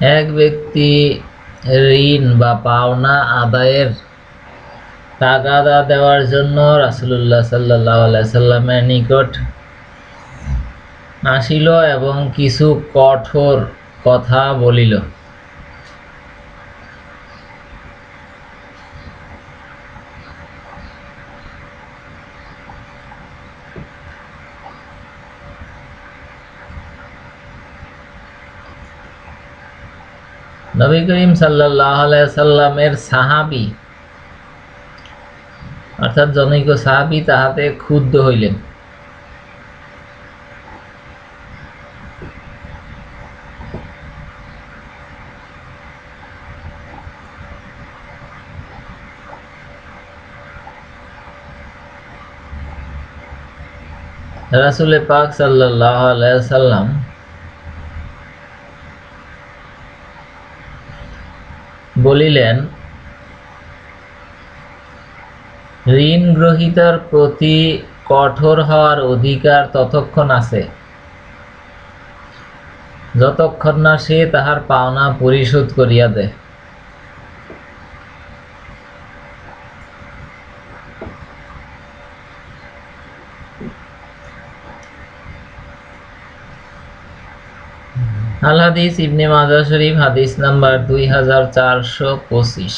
এক ব্যক্তি ঋণ বা পাওনা আদায়ের তাগাদা দেওয়ার জন্য রাসুল্লাহ সাল্লাহ সাল্লামের নিকট আসিল এবং কিছু কঠোর কথা বলিল। নবী করিম সাল্লাহ সাল্লামের সাহাবি, অর্থাৎ জনৈক সাহাবি তাহাতে ক্ষুব্ধ হইলেন। রাসুলে পাক সাল্লাহ সাল্লাম বলিলেন, ঋণ গ্রহিতার প্রতি কঠোর হওয়ার অধিকার ততক্ষণ আছে। যতক্ষণ না সে তাহার পাওনা পরিশোধ করিয়া দেয়। আল হাদিস ইবনে মাজাহ শরীফ হাদিস নাম্বার দুই হাজার চারশো পঁচিশ।